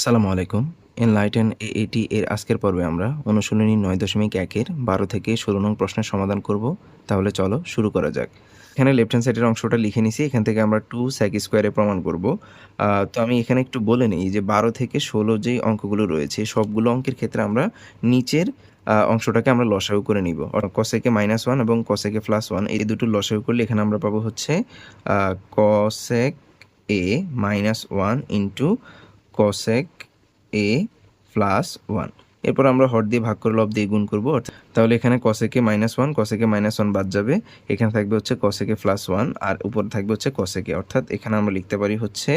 আসসালামু আলাইকুম। এনলাইটেন এটি এর আজকের পর্বে আমরা অনুশীলনী নয় দশমিক একের বারো থেকে ষোলো নং প্রশ্নের সমাধান করব। তাহলে চলো শুরু করা যাক। এখানে লেফট হ্যান্ড সাইডের অংশটা লিখে নিছি। এখান থেকে আমরা টু স্যাক স্কোয়ারে প্রমাণ করব। তো আমি এখানে একটু বলে নিই যে বারো থেকে ষোলো যেই অঙ্কগুলো রয়েছে, সবগুলো অঙ্কের ক্ষেত্রে আমরা নিচের অংশটাকে আমরা লসাগু করে নিব। কসেকে মাইনাস ওয়ান এবং কসেকে প্লাস ওয়ান এই দুটো লসাগু করলে এখানে আমরা পাবো হচ্ছে cosec A minus one into cosec A plus one এরপর আমরা হর দিয়ে ভাগ করে লব দিয়ে গুণ করব তাহলে এখানে cosec A minus one cosec A minus one বাদ যাবে। এখানে থাকবে হচ্ছে কসেকে প্লাস ওয়ান আর উপরে থাকবে হচ্ছে কসেকে অর্থাৎ এখানে আমরা লিখতে পারি হচ্ছে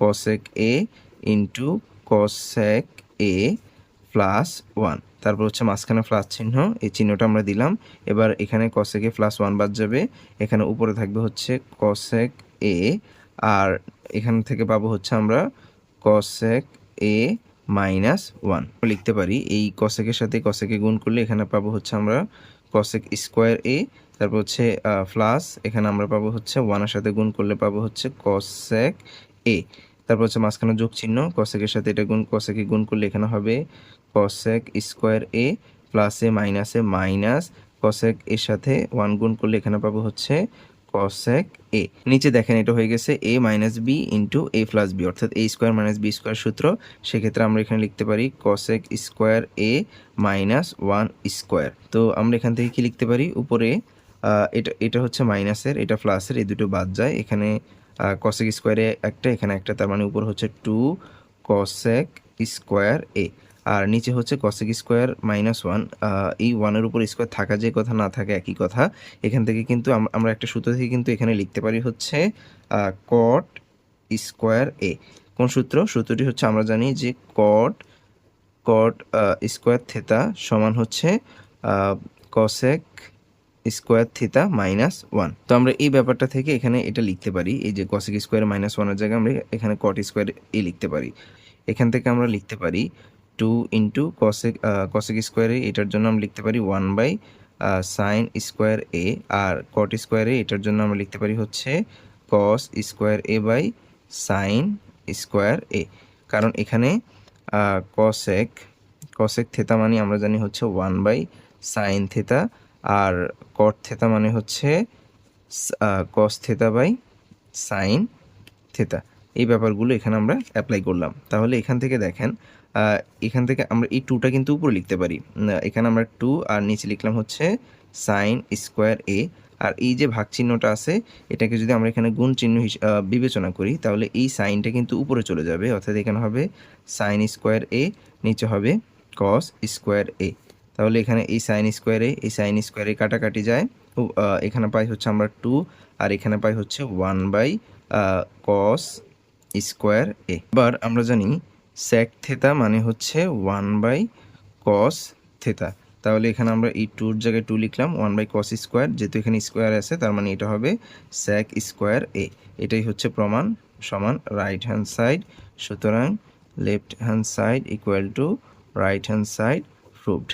cosec A into cosec A plus one তারপর হচ্ছে মাঝখানে প্লাস চিহ্ন, এই চিহ্নটা আমরা দিলাম। এবার এখানে কসেকে প্লাস ওয়ান বাদ যাবে। এখানে উপরে থাকবে হচ্ছে কসেক এ আর এখান থেকে পাবো হচ্ছে আমরা কসেক এ মাইনাস ওয়ান লিখতে পারি, এই কসেকের সাথে কসেকে গুণ করলে এখানে পাবো হচ্ছে আমরা কসেক স্কোয়ার এ, তারপর হচ্ছে প্লাস এখানে আমরা পাবো হচ্ছে ওয়ানের সাথে গুণ করলে পাবো হচ্ছে কসেক এ। তারপর হচ্ছে মাঝখানে যোগ চিহ্ন কসেকের সাথে এটা গুণ কসেকে গুণ করলে এখানে হবে cosec square A plus minus minus cosec এর সাথে ওয়ান গুণ করলে এখানে পাবো হচ্ছে কসেক এ নিচে দেখেন এটা হয়ে গেছে A minus B into A plus B অর্থাৎ A square minus B square সূত্র। সেক্ষেত্রে আমরা এখানে লিখতে পারি cosec square A minus one square তো আমরা এখান থেকে কি লিখতে পারি? উপরে এটা এটা হচ্ছে মাইনাসের এটা প্লাসের এই দুটো বাদ যায়। এখানে কসেক স্কোয়ারে একটা, এখানে একটা, তার মানে উপর হচ্ছে টু কসেক স্কোয়ার এ আর নিচে হচ্ছে কসেক স্কোয়ার মাইনাস ওয়ান এই ওয়ানের উপর স্কোয়ার থাকা যে কথা না থাকে একই কথা। এখান থেকে কিন্তু আমরা একটা সূত্র থেকে কিন্তু এখানে লিখতে পারি হচ্ছে কট স্কোয়ার এ কোন সূত্র? সূত্রটি হচ্ছে আমরা জানি যে কট কট স্কোয়ার থেতা সমান হচ্ছে cosec square theta minus one তো আমরা এই ব্যাপারটা থেকে এখানে এটা লিখতে পারি, এই যে কসেক স্কোয়ার মাইনাস ওয়ানের জায়গায় আমরা এখানে কট স্কোয়ার এ লিখতে পারি। এখান থেকে আমরা লিখতে পারি টু ইন্টু কসেক কসেক স্কোয়ারে এটার জন্য আমরা লিখতে পারি one by sine square A R cot স্কোয়ারে এটার জন্য আমরা লিখতে পারি হচ্ছে cos square A by sine square A কারণ এখানে কসেক কসেক থেতা মানে আমরা জানি হচ্ছে ওয়ান বাই সাইন থেতা আর কট থেতা মানে হচ্ছে cos theta by sine theta এই ব্যাপারগুলো এখানে আমরা অ্যাপ্লাই করলাম। তাহলে এখান থেকে দেখেন এখান থেকে আমরা এই টুটা কিন্তু উপরে লিখতে পারি। এখানে আমরা টু আর নিচে লিখলাম হচ্ছে সাইন স্কোয়ার এ আর এই যে ভাগ চিহ্নটা আছে, এটাকে যদি আমরা এখানে গুণ চিহ্ন বিবেচনা করি, তাহলে এই সাইনটা কিন্তু উপরে চলে যাবে। অর্থাৎ এখানে হবে সাইন স্কোয়ার এ নিচে হবে কস স্কোয়ার এ তাহলে এখানে এই সাইন স্কোয়ারে এই সাইন স্কোয়ারে কাটাকাটি যায়। এখানে পাই হচ্ছে আমরা টু আর এখানে পাই হচ্ছে one by cos square A এবার আমরা জানি স্যাক থেতা মানে হচ্ছে ওয়ান বাই কস থেতা তাহলে এখানে আমরা এই টুর জায়গায় টু লিখলাম ওয়ান বাই কস স্কোয়ার যেহেতু এখানে স্কোয়ার আছে, তার মানে এটা হবে স্যাক স্কোয়ার এ এটাই হচ্ছে প্রমাণ, সমান রাইট হ্যান্ড সাইড সুতরাং left hand side equal to right hand side proved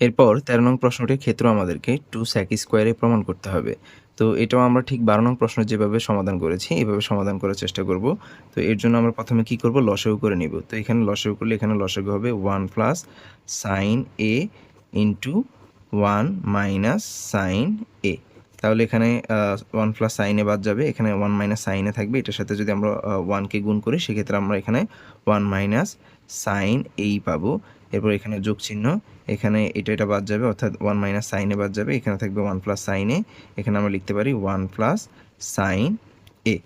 এরপর তেরো নং প্রশ্নটির ক্ষেত্র আমাদেরকে টু স্যাক স্কোয়ারে প্রমাণ করতে হবে। তো এটাও আমরা ঠিক বারো নং প্রশ্ন যেভাবে সমাধান করেছি, এভাবে সমাধান করার চেষ্টা করব। তো এর জন্য আমরা প্রথমে কি করব? লসেও করে নিব। তো এখানে লসেও করলে এখানে লসাগু হবে one plus sine A into one minus sine A. তাহলে এখানে ওয়ান প্লাস সাইনে বাদ যাবে। এখানে ওয়ান মাইনাস সাইনে থাকবে। এটার সাথে যদি আমরা ওয়ানকে গুণ করি, সেক্ষেত্রে আমরা এখানে ওয়ান মাইনাস সাইন এই পাবো। এরপর এখানে যোগ চিহ্ন এখানে এটা এটা বাদ যাবে, অর্থাৎ ওয়ান মাইনাস সাইনে বাদ যাবে। এখানে থাকবে ওয়ান প্লাস সাইনে এখানে আমরা লিখতে পারি ওয়ান প্লাস সাইন এ।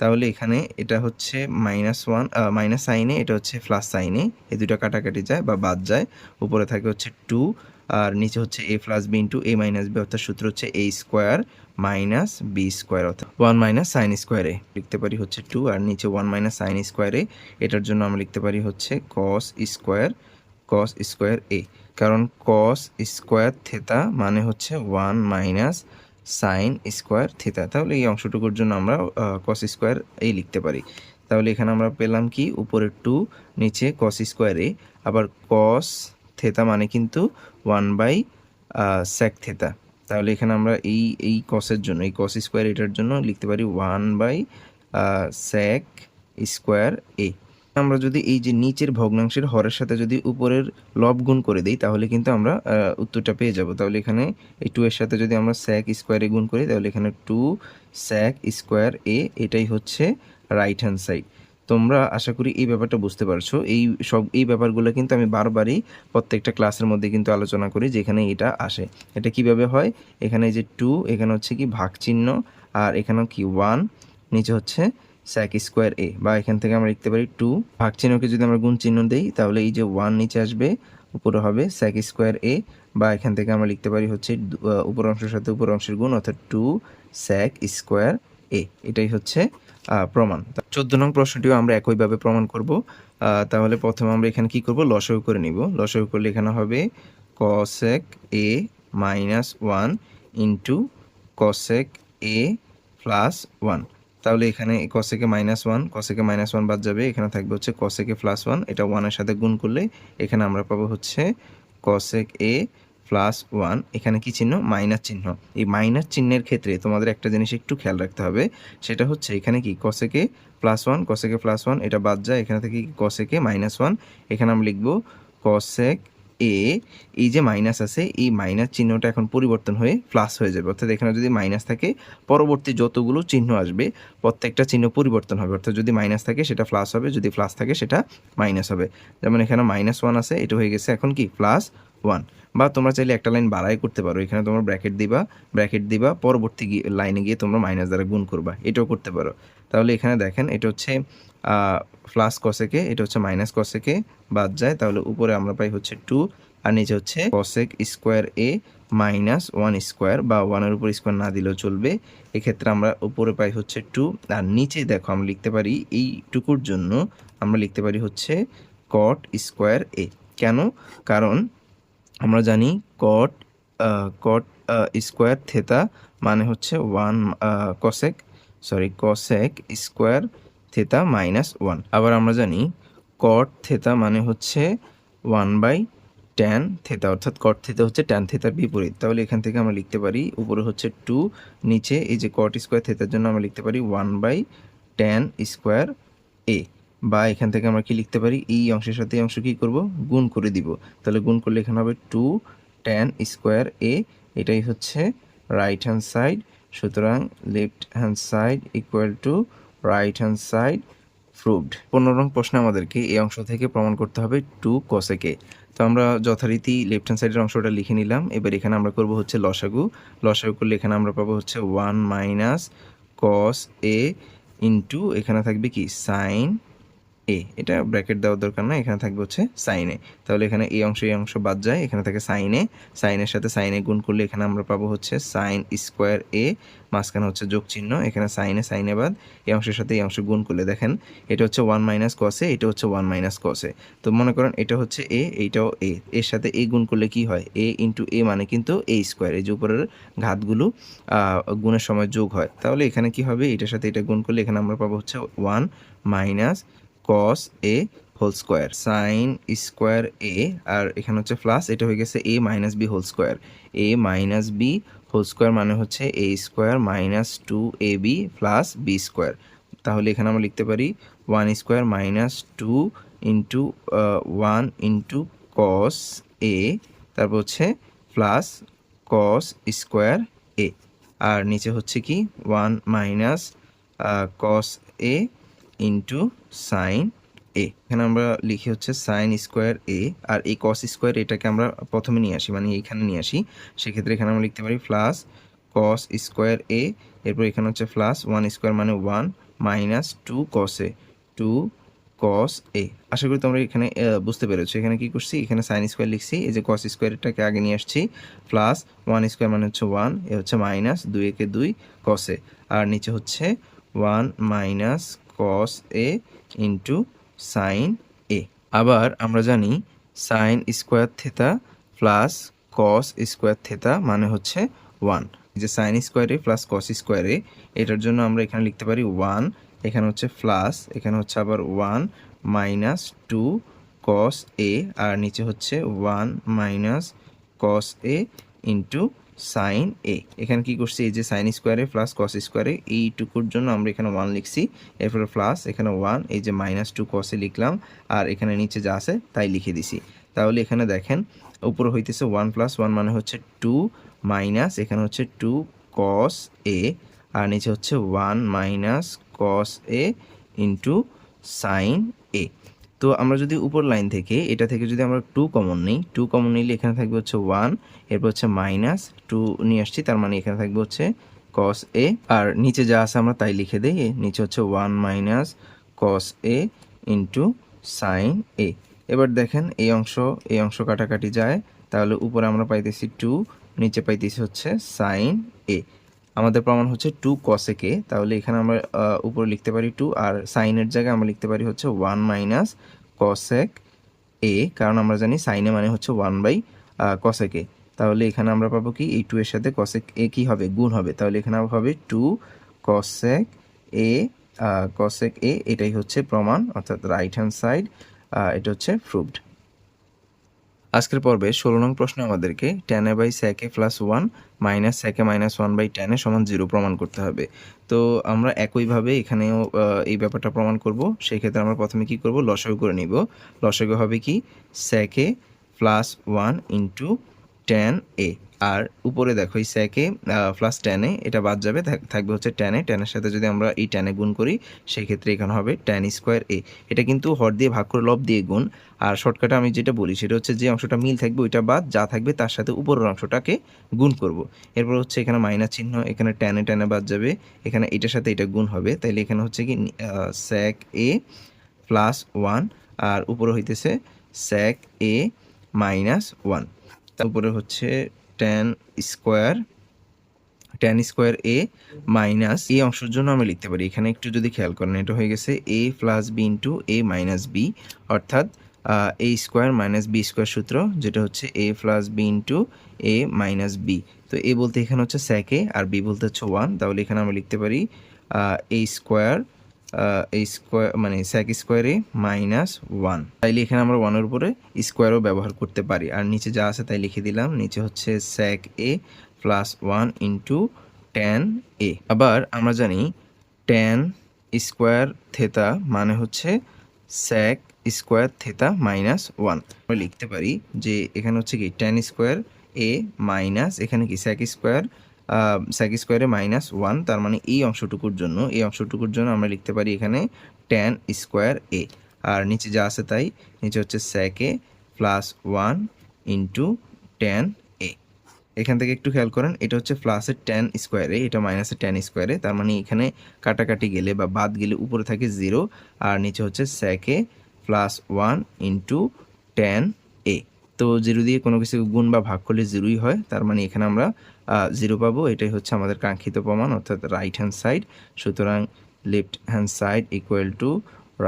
তাহলে এখানে এটা হচ্ছে মাইনাস ওয়ান মাইনাস সাইনে এটা হচ্ছে প্লাস সাইনে এই দুটো কাটাকাটি যায় বা বাদ যায়। উপরে থাকে হচ্ছে টু আর নিচে হচ্ছে A plus B into A minus B অর্থাৎ সূত্র হচ্ছে A square minus B square অর্থাৎ ওয়ান মাইনাস সাইন স্কোয়ারে লিখতে পারি হচ্ছে টু আর নিচে ওয়ান মাইনাস সাইন স্কোয়ারে এটার জন্য আমরা লিখতে পারি হচ্ছে cos square cos square A কারণ কস স্কোয়ার থেতা মানে হচ্ছে one minus sine square theta তাহলে এই অংশটুকুর জন্য আমরা কস স্কোয়ার এই লিখতে পারি। তাহলে এখানে আমরা পেলাম কি? উপরে টু নিচে কস স্কোয়ার এ আবার কস থেতা মানে কিন্তু ওয়ান বাই স্যাক থেতা তাহলে এখানে আমরা এই এই কসের জন্য, এই কস স্কোয়ার এটার জন্য লিখতে পারি one by sec square A আমরা যদি এই যে নিচের ভগ্নাংশের হরের সাথে যদি উপরের লব গুণ করে দিই, তাহলে কিন্তু আমরা উত্তরটা পেয়ে যাব। তাহলে এখানে এই টু এর সাথে যদি আমরা স্যাক স্কোয়ারে গুণ করি, তাহলে এখানে টু স্যাক স্কোয়ার এ এটাই হচ্ছে রাইট হ্যান্ড সাইড তোমরা আশা করি এই ব্যাপারটা বুঝতে পারছ। এই সব, এই ব্যাপারগুলো কিন্তু আমি বারবারই প্রত্যেকটা ক্লাসের মধ্যে কিন্তু আলোচনা করি, যেখানে এটা আসে। এটা কীভাবে হয়? এখানে যে টু এখানে হচ্ছে কি ভাগ চিহ্ন আর এখানেও কি ওয়ান নিচে হচ্ছে স্যাক স্কোয়ার এ বা এখান থেকে আমরা লিখতে পারি টু ভাগ চিহ্নকে যদি আমরা গুণ চিহ্ন দেই, তাহলে এই যে ওয়ান নিচে আসবে, উপরে হবে স্যাক স্কোয়ার এ বা এখান থেকে আমরা লিখতে পারি হচ্ছে উপর অংশের সাথে উপর অংশের গুণ, অর্থাৎ টু স্যাক স্কোয়ার এ এটাই হচ্ছে প্রমাণ। চোদ্দ নং প্রশ্নটিও আমরা একইভাবে প্রমাণ করব। তাহলে প্রথমে আমরা এখানে কি করব? লসও করে নিব। লসও করলে এখানে হবে cosec A minus one into cosec A plus one তাহলে এখানে কসেকে মাইনাস ওয়ান কসেকে মাইনাস ওয়ান বাদ যাবে। এখানে থাকবে হচ্ছে কসেকে প্লাস ওয়ান এটা ওয়ানের সাথে গুণ করলে এখানে আমরা পাবো হচ্ছে কসেক এ প্লাস ওয়ান এখানে কি চিহ্ন? মাইনাস চিহ্ন। এই মাইনাস চিহ্নের ক্ষেত্রে তোমাদের একটা জিনিস একটু খেয়াল রাখতে হবে, সেটা হচ্ছে এখানে কি কসেকে প্লাস ওয়ান কসেকে প্লাস ওয়ান এটা বাদ যায়। এখানে থেকে কসেকে মাইনাস ওয়ান এখানে আমরা লিখব কসেক এ এই যে মাইনাস আছে, এই মাইনাস চিহ্নটা এখন পরিবর্তন হয়ে প্লাস হয়ে যাবে। অর্থাৎ এখানে যদি মাইনাস থাকে, পরবর্তী যতগুলো চিহ্ন আসবে, প্রত্যেকটা চিহ্ন পরিবর্তন হবে। অর্থাৎ যদি মাইনাস থাকে, সেটা প্লাস হবে, যদি প্লাস থাকে, সেটা মাইনাস হবে। যেমন এখানে মাইনাস ওয়ান আছে, এটা হয়ে গেছে এখন কি? প্লাস ওয়ান বা তোমরা চাইলে একটা লাইন বাড়াই করতে পারো। এখানে তোমরা ব্র্যাকেট দিবা ব্র্যাকেট দিবা, পরবর্তী লাইনে গিয়ে তোমরা মাইনাস দ্বারা গুণ করবা। এটাও করতে পারো। তাহলে এখানে দেখেন এটা হচ্ছে প্লাস কসেকে এটা হচ্ছে মাইনাস কসেকে বাদ যায়। তাহলে উপরে আমরা পাই হচ্ছে টু আর নিচে হচ্ছে cosec square A minus one square বা ওয়ানের উপর স্কোয়ার না দিলেও চলবে। এক্ষেত্রে আমরা উপরে পাই হচ্ছে টু আর নিচে দেখো আমরা লিখতে পারি এইটুকুর জন্য আমরা লিখতে পারি হচ্ছে কট স্কোয়ার এ। কেন? কারণ আমরা জানি কট কট স্কোয়ার থেতা মানে হচ্ছে one cosec sorry cosec square theta minus one আবার আমরা জানি কট থেতা মানে হচ্ছে ওয়ান বাই ট্যান থেতা অর্থাৎ কট থেতা হচ্ছে ট্যান থেতার বিপরীত। তাহলে এখান থেকে আমরা লিখতে পারি উপরে হচ্ছে টু নিচে এই যে কট স্কোয়ার থেতার জন্য আমরা লিখতে পারি one by tan square A বা এখান থেকে আমরা কি লিখতে পারি? এই অংশের সাথে এই অংশ কী করব? গুণ করে দিব। তাহলে গুণ করলে এখানে হবে টু ট্যান স্কোয়ার এ এটাই হচ্ছে রাইট হ্যান্ড সাইড সুতরাং left hand side equal to right hand side proved পনেরো নং প্রশ্নে আমাদেরকে এই অংশ থেকে প্রমাণ করতে হবে টু কসেকে তো আমরা যথারীতি লেফট হ্যান্ড সাইডের অংশটা লিখে নিলাম। এবার এখানে আমরা করব হচ্ছে লসাগু। লসাগু করলে এখানে আমরা পাবো হচ্ছে one minus cos A into এখানে থাকবে কি? সাইন এ এটা ব্র্যাকেট দেওয়ার দরকার না এখানে থাকবে হচ্ছে সাইনে তাহলে এখানে এই অংশ এই অংশ বাদ যায়, এখানে থাকে সাইনে সাইনের সাথে সাইনে গুণ করলে এখানে আমরা পাবো হচ্ছে সাইন স্কোয়ার এ মাঝখানে হচ্ছে যোগ চিহ্ন এখানে সাইনে সাইনে বাদ, এই অংশের সাথে এই অংশ গুণ করলে দেখেন, এটা হচ্ছে ওয়ান মাইনাস কসে এটা হচ্ছে ওয়ান মাইনাস কসে তো মনে করেন এটা হচ্ছে এ এইটাও এ এর সাথে এ গুণ করলে কি হয়? এ ইন্টু এ মানে কিন্তু এ স্কোয়ার এই যে উপরের ঘাতগুলো গুণের সময় যোগ হয়। তাহলে এখানে কি হবে? এটার সাথে এটা গুণ করলে এখানে আমরা পাবো হচ্ছে one minus cos A whole square sine square A আর এখানে হচ্ছে প্লাস এটা হয়ে গেছে A minus B whole square A minus B whole square মানে হচ্ছে A square minus two A B plus B square তাহলে এখানে আমরা লিখতে পারি one square minus two into one into cos A তারপর হচ্ছে প্লাস কস স্কোয়ার এ আর নিচে হচ্ছে কি? One minus cos A into sine A এখানে আমরা লিখি হচ্ছে সাইন স্কোয়ার এ আর এই কস স্কোয়ার এটাকে আমরা প্রথমে নিয়ে আসি মানে এইখানে নিয়ে আসি। সেক্ষেত্রে এখানে আমরা লিখতে পারি প্লাস কস স্কোয়ার এ এরপর এখানে হচ্ছে প্লাস ওয়ান স্কোয়ার মানে one minus two cos A two cos A আশা করি তোমরা এখানে বুঝতে পেরেছ। এখানে কি করছি? এখানে সাইন স্কোয়ার লিখছি। এই যে কস স্কোয়ারটাকে আগে নিয়ে আসছি। প্লাস ওয়ান স্কোয়ার মানে হচ্ছে ওয়ান এ হচ্ছে মাইনাস দুই একে দুই কসে আর নিচে হচ্ছে one minus cos A into sine A আবার আমরা জানি sine square theta plus cos square theta মানে হচ্ছে ওয়ান যে সাইন স্কোয়ারে প্লাস কস স্কোয়ারে এটার জন্য আমরা এখানে লিখতে পারি ওয়ান এখানে হচ্ছে প্লাস এখানে হচ্ছে আবার one minus two cos A আর নিচে হচ্ছে one minus cos A into sine A এখানে কি করছি? এই যে সাইন স্কোয়ারে প্লাস কস স্কোয়ারে এইটুকুর জন্য আমরা এখানে ওয়ান লিখছি। এরপরে প্লাস এখানে ওয়ান এই যে মাইনাস টু কসে লিখলাম। আর এখানে নিচে যা আছে, তাই লিখে দিছি। তাহলে এখানে দেখেন, উপরে হইতেছে ওয়ান প্লাস ওয়ান মানে হচ্ছে টু মাইনাস এখানে হচ্ছে টু কস এ আর নিচে হচ্ছে one minus cos A into sine A তো আমরা যদি উপর লাইন থেকে, এটা থেকে যদি আমরা টু কমন নিই টু কমন নিলে এখানে থাকবে হচ্ছে ওয়ান এরপর হচ্ছে মাইনাস টু নিয়ে আসছি, তার মানে এখানে থাকবে হচ্ছে কস এ আর নিচে যা আছে আমরা তাই লিখে দেই নিচে হচ্ছে one minus cos A into sine A এবার দেখেন, এই অংশ এই অংশ কাটাকাটি যায়, তাহলে উপরে আমরা পাইতেছি টু নিচে পাইতেছি হচ্ছে সাইন এ আমাদের প্রমাণ হচ্ছে টু কসে কে তাহলে এখানে আমরা উপরে লিখতে পারি টু আর সাইনের জায়গায় আমরা লিখতে পারি হচ্ছে ওয়ান মাইনাস কসেক এ কারণ আমরা জানি সাইনে মানে হচ্ছে ওয়ান বাই কসেকে তাহলে এখানে আমরা পাবো কি, এই টু এর সাথে কসেক এ কি হবে? গুণ হবে। তাহলে এখানে হবে two cosec A cosec A এটাই হচ্ছে প্রমাণ, অর্থাৎ রাইট হ্যান্ড সাইড এটা হচ্ছে প্রুভড আজকের পর্বে ষোলো নং প্রশ্নে আমাদেরকে tan by স্যাকে plus one minus স্যাকে minus one by টেনে সমান জিরো প্রমাণ করতে হবে। তো আমরা একইভাবে এখানেও এই ব্যাপারটা প্রমাণ করব। সেই ক্ষেত্রে আমরা প্রথমে কি করব? লসাগু করে নিব। লসাগু হবে কি? স্যাকে plus one into tan A আর উপরে দেখো এই স্যাকে প্লাস টেনে এটা বাদ যাবে, থাক- থাকবে হচ্ছে টেনে টেনের সাথে যদি আমরা এই টেনে গুণ করি সেই ক্ষেত্রে এখানে হবে টেন স্কোয়ার এ এটা কিন্তু হর দিয়ে ভাগ করে লব দিয়ে গুণ। আর শর্টকাটে আমি যেটা বলি, সেটা হচ্ছে যে অংশটা মিল থাকবে, ওইটা বাদ, যা থাকবে তার সাথে উপরের অংশটাকে গুণ করব। এরপর হচ্ছে এখানে মাইনাস চিহ্ন, এখানে টেনে টেনে বাদ যাবে। এখানে এটার সাথে এটা গুণ হবে। তাইলে এখানে হচ্ছে কি স্যাক এ প্লাস ওয়ান আর উপরে হইতেছে স্যাক এ মাইনাস ওয়ান তারপরে হচ্ছে tan square tan square A minus এই অংশের জন্য আমরা লিখতে পারি। এখানে একটু যদি খেয়াল করেন, এটা হয়ে গেছে A plus B into A minus B অর্থাৎ A square minus B square সূত্র, যেটা হচ্ছে A plus B into A minus B তো এ বলতে এখানে হচ্ছে স্যাক আর বি বলতে হচ্ছে ওয়ান তাহলে এখানে আমরা লিখতে পারি এ স্কোয়ার এই স্কোয়ার মানে sec square A minus one তাইলে এখানে আমরা ওয়ানের উপরে স্কোয়ারও ব্যবহার করতে পারি। আর নিচে যা আছে তাই লিখে দিলাম। নিচে হচ্ছে sec A plus one into tan A আবার আমরা জানি টেন স্কোয়ার থেতা মানে হচ্ছে sec square theta minus one আমরা লিখতে পারি যে এখানে হচ্ছে কি টেন স্কোয়ার এ মাইনাস এখানে কি স্যাক স্কোয়ার স্যাক স্কোয়ারে মাইনাস ওয়ান তার মানে এই অংশটুকুর জন্য, এই অংশটুকুর জন্য আমরা লিখতে পারি এখানে টেন স্কোয়ার এ আর নিচে যা আছে তাই, নিচে হচ্ছে sec plus one into tan A এখান থেকে একটু খেয়াল করেন, এটা হচ্ছে প্লাসের টেন স্কোয়ারে এটা মাইনাসের টেন স্কোয়ারে তার মানে এখানে কাটাকাটি গেলে বা বাদ গেলে উপরে থাকে জিরো আর নিচে হচ্ছে স্যাকে প্লাস ওয়ান ইন্টু এ তো জিরো দিয়ে কোনো কিছু গুণ বা ভাগ করলে জিরোই হয়, তার মানে এখানে আমরা জিরো পাবো। এটাই হচ্ছে আমাদের কাঙ্ক্ষিত প্রমাণ, অর্থাৎ রাইট হ্যান্ড সাইড সুতরাং left hand side equal to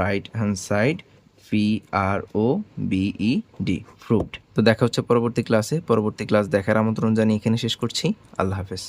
right hand side P R O V D fruit তো দেখা হচ্ছে পরবর্তী ক্লাসে পরবর্তী ক্লাস দেখার আমন্ত্রণ জানিয়ে এখানে শেষ করছি। আল্লাহ হাফেজ।